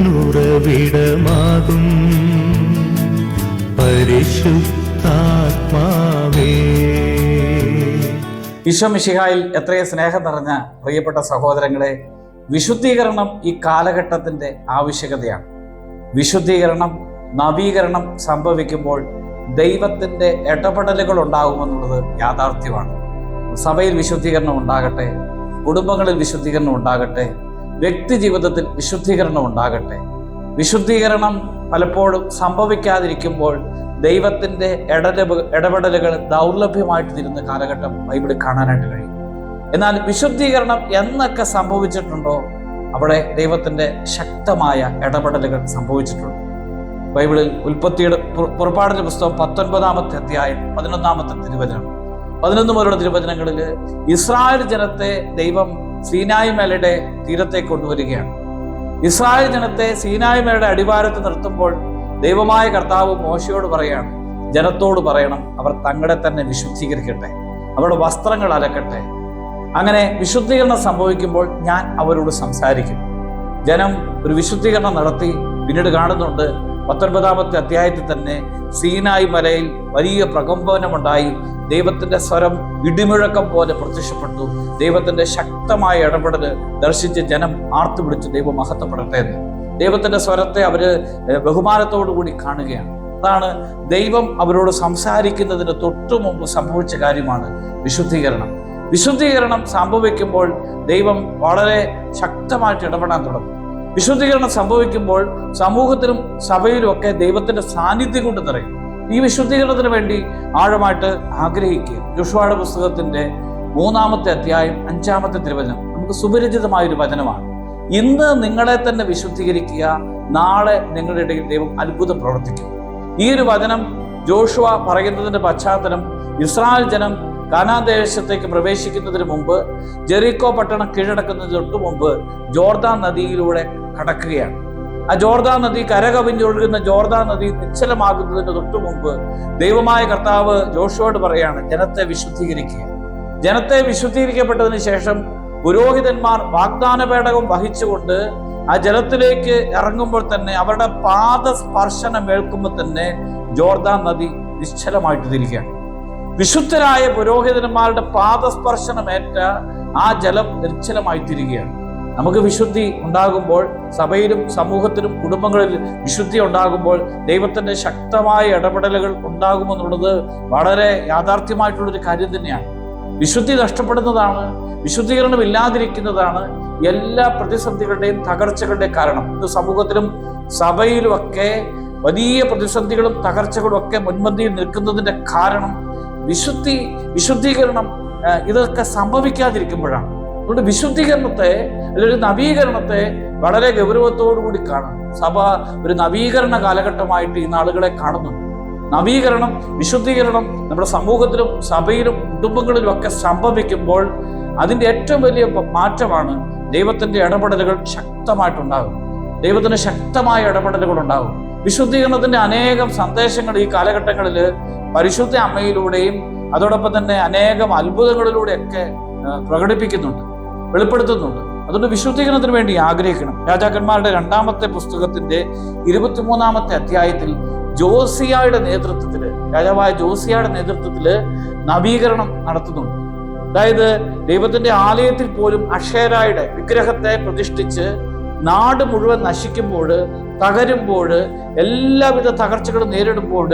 ജീവനുറവിടമാകും പരിശുദ്ധാത്മാവേ. വിശ്വമിഷിഹായിൽ എത്രയും സ്നേഹം നിറഞ്ഞ പ്രിയപ്പെട്ട സഹോദരങ്ങളെ വിശുദ്ധീകരണം ഈ കാലഘട്ടത്തിന്റെ ആവശ്യകതയാണ്. വിശുദ്ധീകരണം നവീകരണം സംഭവിക്കുമ്പോൾ ദൈവത്തിന്റെ ഇടപെടലുകൾ ഉണ്ടാകുമെന്നുള്ളത് യാഥാർത്ഥ്യമാണ്. സഭയിൽ വിശുദ്ധീകരണം ഉണ്ടാകട്ടെ കുടുംബങ്ങളിൽ വിശുദ്ധീകരണം ഉണ്ടാകട്ടെ വ്യക്തി ജീവിതത്തിൽ വിശുദ്ധീകരണം ഉണ്ടാകട്ടെ. വിശുദ്ധീകരണം പലപ്പോഴും സംഭവിക്കാതിരിക്കുമ്പോൾ ദൈവത്തിന്റെ ഇടപെട ഇടപെടലുകൾ ദൗർലഭ്യമായിട്ട് തീരുന്ന കാലഘട്ടം ബൈബിളിൽ കാണാനായിട്ട് കഴിയും. എന്നാൽ വിശുദ്ധീകരണം എന്നൊക്കെ സംഭവിച്ചിട്ടുണ്ടോ? അവിടെ ദൈവത്തിന്റെ ശക്തമായ ഇടപെടലുകൾ സംഭവിച്ചിട്ടുണ്ട്. ബൈബിളിൽ ഉൽപ്പത്തിയുടെ പുറപ്പാടിന്റെ പുസ്തകം പത്തൊൻപതാമത്തെ അധ്യായം പതിനൊന്നാമത്തെ തിരുവചനം. പതിനൊന്ന് മുതലുള്ള തിരുവചനങ്ങളിൽ ഇസ്രായേൽ ജനത്തെ ദൈവം സീനായ് മേലയുടെ തീരത്തെ കൊണ്ടുവരികയാണ്. ഇസ്രായേൽ ജനത്തെ സീനായ് മേലയുടെ അടിവാരത്ത് നിർത്തുമ്പോൾ ദൈവമായ കർത്താവ് മോശയോട് പറയാണ് ജനത്തോട് പറയണം അവർ തങ്ങളെ തന്നെ വിശുദ്ധീകരിക്കട്ടെ അവരുടെ വസ്ത്രങ്ങൾ അലക്കട്ടെ. അങ്ങനെ വിശുദ്ധീകരണം സംഭവിക്കുമ്പോൾ ഞാൻ അവരോട് സംസാരിക്കും. ജനം ഒരു വിശുദ്ധീകരണം നടത്തി പിന്നീട് കാണുന്നുണ്ട് പത്തൊൻപതാമത്തെ അധ്യായത്തിൽ തന്നെ സീനായി മലയിൽ വലിയ പ്രകമ്പനമുണ്ടായി. ദൈവത്തിന്റെ സ്വരം ഇടിമുഴക്കം പോലെ പ്രത്യക്ഷപ്പെട്ടു. ദൈവത്തിന്റെ ശക്തമായ ഇടപെടൽ ദർശിച്ച് ജനം ആർത്തു പിടിച്ച് ദൈവം മഹത്വപ്പെടട്ടെ എന്ന്. ദൈവത്തിന്റെ സ്വരത്തെ ഏഹ്, ബഹുമാനത്തോടു കൂടി കാണുകയാണ്. അതാണ് ദൈവം അവരോട് സംസാരിക്കുന്നതിന് തൊട്ടു മുമ്പ് സംഭവിച്ച കാര്യമാണ് വിശുദ്ധീകരണം. വിശുദ്ധീകരണം സംഭവിക്കുമ്പോൾ ദൈവം വളരെ ശക്തമായിട്ട് ഇടപെടാൻ തുടങ്ങും. വിശുദ്ധീകരണം സംഭവിക്കുമ്പോൾ സമൂഹത്തിലും സഭയിലും ഒക്കെ ദൈവത്തിന്റെ സാന്നിധ്യം കൊണ്ട് നിറയും. ഈ വിശുദ്ധീകരണത്തിന് വേണ്ടി ആഴമായിട്ട് ആഗ്രഹിക്കുക. ജുഷ്വാട പുസ്തകത്തിന്റെ മൂന്നാമത്തെ അധ്യായം അഞ്ചാമത്തെ തിരുവചനം നമുക്ക് സുപരിചിതമായ ഒരു വചനമാണ്. ഇന്ന് നിങ്ങളെ തന്നെ വിശുദ്ധീകരിക്കുക നാളെ നിങ്ങളുടെ ഇടയിൽ ദൈവം അത്ഭുതം പ്രവർത്തിക്കും. ഈ ഒരു വചനം ജോഷുവ പറയുന്നതിന്റെ പശ്ചാത്തലം ഇസ്രായേൽ ജനം കാനാൻ ദേശത്തേക്ക് പ്രവേശിക്കുന്നതിന് മുമ്പ് ജെറിക്കോ പട്ടണം കീഴടക്കുന്നതിന് തൊട്ടു മുമ്പ് ജോർദാൻ നദിയിലൂടെ കടക്കുകയാണ്. ആ ജോർദാൻ നദി കരകവിഞ്ഞൊഴുകുന്ന ജോർദാൻ നദി നിശ്ചലമാകുന്നതിന് തൊട്ടു മുമ്പ് ദൈവമായ കർത്താവ് ജോഷുവോട് പറയാണ് ജനത്തെ വിശുദ്ധീകരിക്കുക. ജനത്തെ വിശുദ്ധീകരിക്കപ്പെട്ടതിന് ശേഷം പുരോഹിതന്മാർ വാഗ്ദാന പേടകം വഹിച്ചുകൊണ്ട് ആ ജലത്തിലേക്ക് ഇറങ്ങുമ്പോൾ തന്നെ അവരുടെ പാദസ്പർശനം ഏൽക്കുമ്പോൾ തന്നെ ജോർദാൻ നദി നിശ്ചലമായിട്ട് തിരിക്കുകയാണ്. വിശുദ്ധരായ പുരോഹിതന്മാരുടെ പാദസ്പർശനമേറ്റ ആ ജലം നിർച്ചലമായി തീരുകയാണ് നമുക്ക് വിശുദ്ധി ഉണ്ടാകുമ്പോൾ സഭയിലും സമൂഹത്തിലും കുടുംബങ്ങളിലും വിശുദ്ധി ഉണ്ടാകുമ്പോൾ ദൈവത്തിന്റെ ശക്തമായ ഇടപെടലുകൾ ഉണ്ടാകുമെന്നുള്ളത് വളരെ യാഥാർത്ഥ്യമായിട്ടുള്ളൊരു കാര്യം തന്നെയാണ്. വിശുദ്ധി നഷ്ടപ്പെടുന്നതാണ് വിശുദ്ധീകരണം ഇല്ലാതിരിക്കുന്നതാണ് എല്ലാ പ്രതിസന്ധികളുടെയും തകർച്ചകളുടെയും കാരണം. ഇന്ന് സമൂഹത്തിലും സഭയിലുമൊക്കെ വലിയ പ്രതിസന്ധികളും തകർച്ചകളും ഒക്കെ മുൻപന്തിയിൽ നിൽക്കുന്നതിന്റെ കാരണം വിശുദ്ധി വിശുദ്ധീകരണം ഇതൊക്കെ സംഭവിക്കാതിരിക്കുമ്പോഴാണ്. അതുകൊണ്ട് വിശുദ്ധീകരണത്തെ അല്ലെങ്കിൽ നവീകരണത്തെ വളരെ ഗൗരവത്തോടു കൂടി കാണാം സഭ ഒരു നവീകരണ കാലഘട്ടമായിട്ട് ഈ നാളുകളെ കാണുന്നുണ്ട് നവീകരണം വിശുദ്ധീകരണം നമ്മുടെ സമൂഹത്തിലും സഭയിലും കുടുംബങ്ങളിലും ഒക്കെ സംഭവിക്കുമ്പോൾ അതിന്റെ ഏറ്റവും വലിയ മാറ്റമാണ് ദൈവത്തിന്റെ ഇടപെടലുകൾ ശക്തമായിട്ടുണ്ടാകും. ദൈവത്തിന് ശക്തമായ ഇടപെടലുകൾ ഉണ്ടാകും വിശുദ്ധീകരണത്തിന്റെ അനേകം സന്ദേശങ്ങൾ ഈ കാലഘട്ടങ്ങളിൽ പരിശുദ്ധ അമ്മയിലൂടെയും അതോടൊപ്പം തന്നെ അനേകം അത്ഭുതങ്ങളിലൂടെയൊക്കെ പ്രകടിപ്പിക്കുന്നുണ്ട് വെളിപ്പെടുത്തുന്നുണ്ട്. അതുകൊണ്ട് വിശുദ്ധീകരണത്തിന് വേണ്ടി ആഗ്രഹിക്കണം. രാജാക്കന്മാരുടെ രണ്ടാമത്തെ പുസ്തകത്തിന്റെ ഇരുപത്തിമൂന്നാമത്തെ അധ്യായത്തിൽ ജോസിയായുടെ നേതൃത്വത്തിൽ രാജാവായ ജോസിയായുടെ നേതൃത്വത്തിൽ നവീകരണം നടത്തുന്നുണ്ട്. അതായത് ദൈവത്തിന്റെ ആലയത്തിൽ പോലും അക്ഷേരായുടെ വിഗ്രഹത്തെ പ്രതിഷ്ഠിച്ച് നാട് മുഴുവൻ നശിക്കുമ്പോൾ തകരുമ്പോൾ എല്ലാവിധ തകർച്ചകളും നേരിടുമ്പോൾ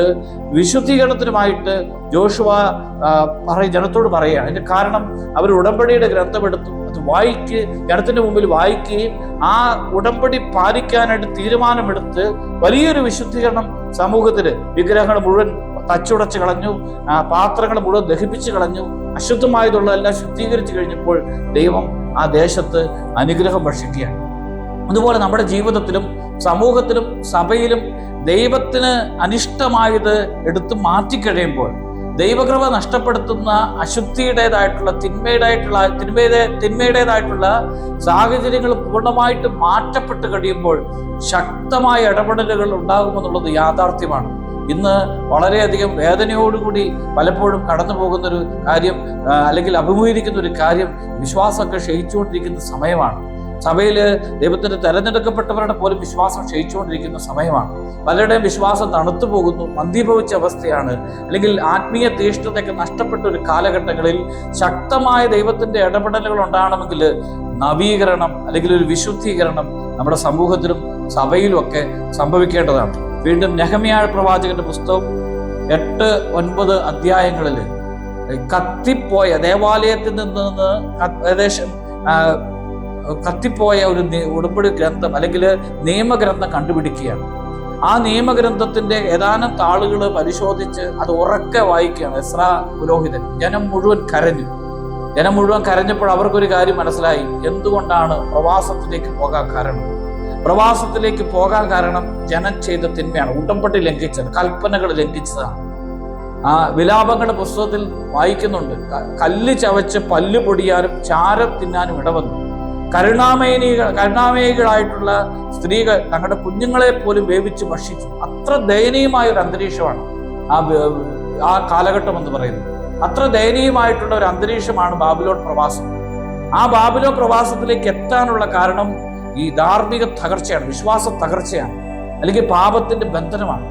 വിശുദ്ധീകരണത്തിനുമായിട്ട് ജോഷുവ പറയും ജനത്തോട് പറയുകയാണ്. അതിന്റെ കാരണം അവർ ഉടമ്പടിയുടെ ഗ്രന്ഥമെടുത്തു. അത് വായിക്ക് ജനത്തിന്റെ മുമ്പിൽ വായിക്കുകയും ആ ഉടമ്പടി പാലിക്കാനായിട്ട് തീരുമാനമെടുത്ത് വലിയൊരു വിശുദ്ധീകരണം സമൂഹത്തിൽ വിഗ്രഹങ്ങൾ മുഴുവൻ തച്ചുടച്ച് കളഞ്ഞു പാത്രങ്ങൾ മുഴുവൻ ദഹിപ്പിച്ച് കളഞ്ഞു അശുദ്ധമായതുള്ളതെല്ലാം ശുദ്ധീകരിച്ചു കഴിഞ്ഞപ്പോൾ ദൈവം ആ ദേശത്ത് അനുഗ്രഹം ഭക്ഷിക്കുകയാണ്. അതുപോലെ നമ്മുടെ ജീവിതത്തിലും സമൂഹത്തിലും സഭയിലും ദൈവത്തിന് അനിഷ്ടമായത് എടുത്തു മാറ്റിക്കഴിയുമ്പോൾ ദൈവകൃപ നഷ്ടപ്പെടുത്തുന്ന അശുദ്ധിയുടേതായിട്ടുള്ള തിന്മയുടേതായിട്ടുള്ള തിന്മയുടെ തിന്മയുടേതായിട്ടുള്ള സാഹചര്യങ്ങൾ പൂർണമായിട്ട് മാറ്റപ്പെട്ട് കഴിയുമ്പോൾ ശക്തമായ ഇടപെടലുകൾ ഉണ്ടാകുമെന്നുള്ളത് യാഥാർത്ഥ്യമാണ്. ഇന്ന് വളരെയധികം വേദനയോടുകൂടി പലപ്പോഴും കടന്നു പോകുന്നൊരു കാര്യം അല്ലെങ്കിൽ അഭിമുഖീകരിക്കുന്ന ഒരു കാര്യം വിശ്വാസമൊക്കെ ക്ഷയിച്ചുകൊണ്ടിരിക്കുന്ന സമയമാണ്. സഭയിൽ ദൈവത്തിന്റെ തെരഞ്ഞെടുക്കപ്പെട്ടവരുടെ പോലും വിശ്വാസം ക്ഷയിച്ചുകൊണ്ടിരിക്കുന്ന സമയമാണ്. പലരുടെയും വിശ്വാസം തണുത്തു പോകുന്നു മന്ദീഭവിച്ച അവസ്ഥയാണ്. അല്ലെങ്കിൽ ആത്മീയ തീഷ്ണതയൊക്കെ നഷ്ടപ്പെട്ട ഒരു കാലഘട്ടങ്ങളിൽ ശക്തമായ ദൈവത്തിന്റെ ഇടപെടലുകൾ ഉണ്ടാകണമെങ്കിൽ നവീകരണം അല്ലെങ്കിൽ ഒരു വിശുദ്ധീകരണം നമ്മുടെ സമൂഹത്തിലും സഭയിലും ഒക്കെ സംഭവിക്കേണ്ടതാണ്. വീണ്ടും നെഹമിയായ പ്രവാചകന്റെ പുസ്തകം എട്ട് ഒൻപത് അധ്യായങ്ങളിൽ കത്തിപ്പോയ ദേവാലയത്തിൽ നിന്ന് ഏകദേശം കത്തിപ്പോയ ഒരു ഉടമ്പടി ഗ്രന്ഥം അല്ലെങ്കിൽ നിയമഗ്രന്ഥം കണ്ടുപിടിക്കുകയാണ്. ആ നിയമഗ്രന്ഥത്തിന്റെ ഏതാനും താളുകൾ പരിശോധിച്ച് അത് ഉറക്കെ വായിക്കുകയാണ് എസ്ര പുരോഹിതൻ. ജനം മുഴുവൻ കരഞ്ഞു. ജനം മുഴുവൻ കരഞ്ഞപ്പോൾ അവർക്കൊരു കാര്യം മനസ്സിലായി. എന്തുകൊണ്ടാണ് പ്രവാസത്തിലേക്ക് പോകാൻ കാരണം? പ്രവാസത്തിലേക്ക് പോകാൻ കാരണം ജനം ചെയ്ത തിന്മയാണ്. ഉടമ്പടി ലംഘിച്ചത് കൽപ്പനകൾ ലംഘിച്ചതാണ്. ആ വിലാപങ്ങളുടെ പുസ്തകത്തിൽ വായിക്കുന്നുണ്ട്. കല്ല് ചവച്ച് പല്ല് പൊടിയാനും ചാരം തിന്നാനും ഇടവന്നു. കരുണാമയനികൾ കരുണാമയികളായിട്ടുള്ള സ്ത്രീകൾ തങ്ങളുടെ കുഞ്ഞുങ്ങളെ പോലും വേവിച്ച് ഭക്ഷിച്ചു. അത്ര ദയനീയമായ ഒരു അന്തരീക്ഷമാണ് ആ ആ കാലഘട്ടം എന്ന് പറയുന്നത്. അത്ര ദയനീയമായിട്ടുള്ള ഒരു അന്തരീക്ഷമാണ് ബാബിലോൺ പ്രവാസം. ആ ബാബിലോൺ പ്രവാസത്തിലേക്ക് എത്താനുള്ള കാരണം ഈ ധാർമ്മിക തകർച്ചയാണ് വിശ്വാസ തകർച്ചയാണ് അല്ലെങ്കിൽ പാപത്തിന്റെ ബന്ധനമാണ്.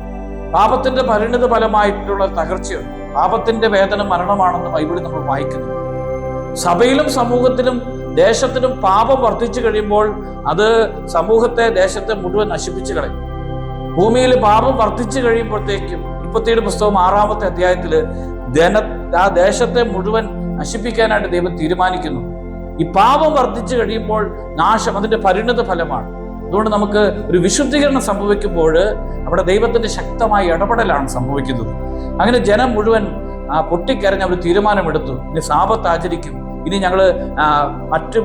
പാപത്തിന്റെ പരിണിത ഫലമായിട്ടുള്ള തകർച്ചയുണ്ട്. പാപത്തിന്റെ വേദന മരണമാണെന്ന് ബൈബിളിൽ നമ്മൾ വായിക്കുന്നു. സഭയിലും സമൂഹത്തിലും ദേശത്തിലും പാപം വർദ്ധിച്ചു കഴിയുമ്പോൾ അത് സമൂഹത്തെ ദേശത്തെ മുഴുവൻ നശിപ്പിച്ചു കളയും. ഭൂമിയിൽ പാപം വർദ്ധിച്ചു കഴിയുമ്പോഴത്തേക്കും മുപ്പത്തിയേഴ് പുസ്തകം ആറാമത്തെ അധ്യായത്തിൽ ധന ആ ദേശത്തെ മുഴുവൻ നശിപ്പിക്കാനായിട്ട് ദൈവം തീരുമാനിക്കുന്നു. ഈ പാപം വർദ്ധിച്ചു കഴിയുമ്പോൾ നാശം അതിന്റെ പരിണിത ഫലമാണ്. അതുകൊണ്ട് നമുക്ക് ഒരു വിശുദ്ധീകരണം സംഭവിക്കുമ്പോൾ അവിടെ ദൈവത്തിന്റെ ശക്തമായ ഇടപെടലാണ് സംഭവിക്കുന്നത്. അങ്ങനെ ജനം മുഴുവൻ ആ, പൊട്ടിക്കരഞ്ഞ് അവർ തീരുമാനമെടുത്തു. ഇനി സാപത്ത് ആചരിക്കും ഇനി ഞങ്ങൾ മറ്റ്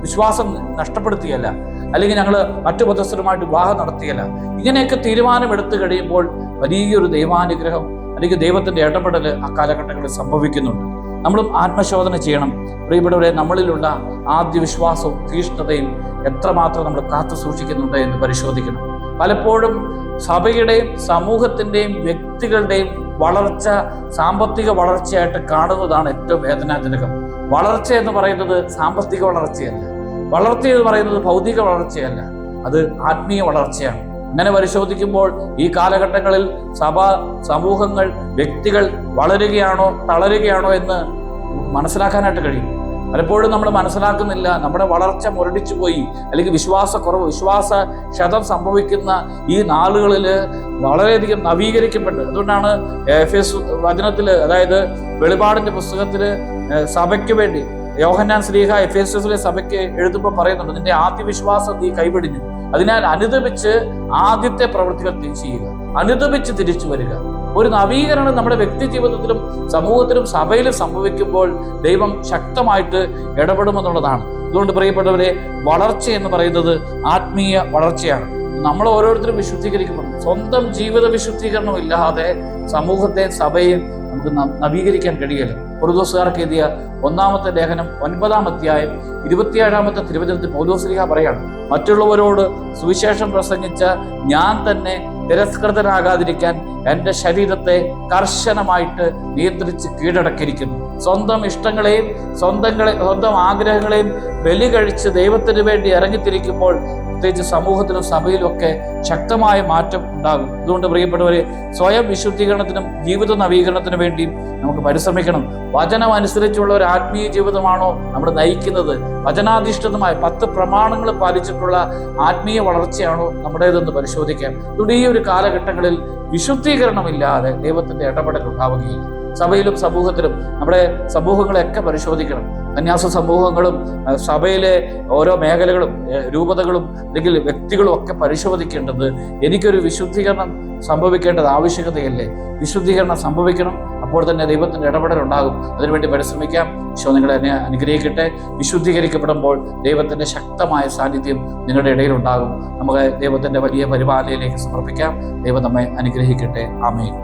വിശ്വാസം നഷ്ടപ്പെടുത്തിയല്ല. അല്ലെങ്കിൽ ഞങ്ങൾ മറ്റു മതസ്ഥരുമായിട്ട് വിവാഹം നടത്തിയല്ല. ഇങ്ങനെയൊക്കെ തീരുമാനമെടുത്തു കഴിയുമ്പോൾ വലിയൊരു ദൈവാനുഗ്രഹം അല്ലെങ്കിൽ ദൈവത്തിന്റെ ഇടപെടൽ ആ കാലഘട്ടങ്ങളിൽ സംഭവിക്കുന്നുണ്ട്. നമ്മളും ആത്മശോധന ചെയ്യണം. പ്രിയപ്പെട്ടവരെ നമ്മളിലുള്ള ആദ്യ വിശ്വാസവും തീഷ്ണതയും എത്രമാത്രം നമ്മൾ കാത്തു സൂക്ഷിക്കുന്നുണ്ട് എന്ന് പരിശോധിക്കണം. പലപ്പോഴും സഭയുടെയും സമൂഹത്തിന്റെയും വ്യക്തികളുടെയും വളർച്ച സാമ്പത്തിക വളർച്ചയായിട്ട് കാണുന്നതാണ് ഏറ്റവും വേദനാജനകം. വളർച്ച എന്ന് പറയുന്നത് സാമ്പത്തിക വളർച്ചയല്ല. വളർച്ച എന്ന് പറയുന്നത് ഭൗതിക വളർച്ചയല്ല. അത് ആത്മീയ വളർച്ചയാണ്. അങ്ങനെ പരിശോധിക്കുമ്പോൾ ഈ കാലഘട്ടങ്ങളിൽ സഭ സമൂഹങ്ങൾ വ്യക്തികൾ വളരുകയാണോ തളരുകയാണോ എന്ന് മനസ്സിലാക്കാനായിട്ട് കഴിയും. പലപ്പോഴും നമ്മൾ മനസ്സിലാക്കുന്നില്ല. നമ്മുടെ വളർച്ച മുരടിച്ചു പോയി. അല്ലെങ്കിൽ വിശ്വാസക്കുറവ് വിശ്വാസ ക്ഷതം സംഭവിക്കുന്ന ഈ നാളുകളിൽ വളരെയധികം നവീകരിക്കപ്പെട്ടു. അതുകൊണ്ടാണ് എഫ് എസ് വചനത്തിൽ അതായത് വെളിപാടിന്റെ പുസ്തകത്തിൽ സഭയ്ക്ക് വേണ്ടി. യോഹന്നാൻ ശ്രീഹ എഫ് എസ് എസിലെ സഭയ്ക്ക് എഴുതുമ്പോൾ പറയുന്നുണ്ട് നിന്റെ ആദ്യ വിശ്വാസം നീ കൈവിടിഞ്ഞു അതിനാൽ അനുദപിച്ച് ആദ്യത്തെ പ്രവൃത്തികൾ ചെയ്യുക. അനുദപിച്ച് തിരിച്ചു വരിക. ഒരു നവീകരണം നമ്മുടെ വ്യക്തി ജീവിതത്തിലും സമൂഹത്തിലും സഭയിലും സംഭവിക്കുമ്പോൾ ദൈവം ശക്തമായിട്ട് ഇടപെടുമെന്നുള്ളതാണ്. അതുകൊണ്ട് പ്രിയപ്പെട്ടവരെ വളർച്ച എന്ന് പറയുന്നത് ആത്മീയ വളർച്ചയാണ്. നമ്മൾ ഓരോരുത്തരും വിശുദ്ധീകരിക്കപ്പെടും സ്വന്തം ജീവിത വിശുദ്ധീകരണം ഇല്ലാതെ സമൂഹത്തെ സഭയെ നമുക്ക് നവീകരിക്കാൻ കഴിയില്ല പുറദോസുകാർക്ക് എഴുതിയ ഒന്നാമത്തെ ലേഖനം ഒൻപതാം അധ്യായം ഇരുപത്തിയേഴാമത്തെ തിരുവചനത്തിൽ പൗലോസ്ലിഹ പറയാണ് മറ്റുള്ളവരോട് സുവിശേഷം പ്രസംഗിച്ച ഞാൻ തന്നെ തിരസ്കൃതനാകാതിരിക്കാൻ എന്റെ ശരീരത്തെ കർശനമായിട്ട് നിയന്ത്രിച്ച് കീഴടക്കിയിരിക്കുന്നു. സ്വന്തം ഇഷ്ടങ്ങളെയും സ്വന്തങ്ങളെ സ്വന്തം ആഗ്രഹങ്ങളെയും ബലി കഴിച്ച് ദൈവത്തിന് വേണ്ടി ഇറങ്ങിത്തിരിക്കുമ്പോൾ പ്രത്യേകിച്ച് സമൂഹത്തിലും സഭയിലും ഒക്കെ ശക്തമായ മാറ്റം ഉണ്ടാകും. അതുകൊണ്ട് പ്രിയപ്പെട്ടവരെ സ്വയം വിശുദ്ധീകരണത്തിനും ജീവിത നവീകരണത്തിനും വേണ്ടിയും നമുക്ക് പരിശ്രമിക്കണം. വചനം അനുസരിച്ചുള്ള ഒരു ആത്മീയ ജീവിതമാണോ നമ്മൾ നയിക്കുന്നത്? വചനാധിഷ്ഠിതമായ പത്ത് പ്രമാണങ്ങൾ പാലിച്ചിട്ടുള്ള ആത്മീയ വളർച്ചയാണോ നമ്മുടേതെന്ന് പരിശോധിക്കാം. അതുകൊണ്ട് ഈ ഒരു കാലഘട്ടങ്ങളിൽ വിശുദ്ധീകരണമില്ലാതെ ദൈവത്തിന്റെ ഇടപെടൽ ഉണ്ടാവുകയില്ല. സഭയിലും സമൂഹത്തിലും നമ്മുടെ സമൂഹങ്ങളെയൊക്കെ പരിശോധിക്കണം. സന്യാസ സമൂഹങ്ങളും സഭയിലെ ഓരോ മേഖലകളും രൂപതകളും അല്ലെങ്കിൽ വ്യക്തികളും ഒക്കെ പരിശോധിക്കേണ്ടത് എനിക്കൊരു വിശുദ്ധീകരണം സംഭവിക്കേണ്ടത് ആവശ്യകതയല്ലേ? വിശുദ്ധീകരണം സംഭവിക്കണം അപ്പോൾ തന്നെ ദൈവത്തിന്റെ ഇടപെടൽ ഉണ്ടാകും. അതിനുവേണ്ടി പരിശ്രമിക്കാം. ഈശോ നിങ്ങളെ എന്നെ അനുഗ്രഹിക്കട്ടെ. വിശുദ്ധീകരിക്കപ്പെടുമ്പോൾ ദൈവത്തിന്റെ ശക്തമായ സാന്നിധ്യം നിങ്ങളുടെ ഇടയിൽ ഉണ്ടാകും. നമുക്ക് ദൈവത്തിന്റെ വലിയ പരിപാലനയിലേക്ക് സമർപ്പിക്കാം. ദൈവം നമ്മെ അനുഗ്രഹിക്കട്ടെ. ആമേൻ.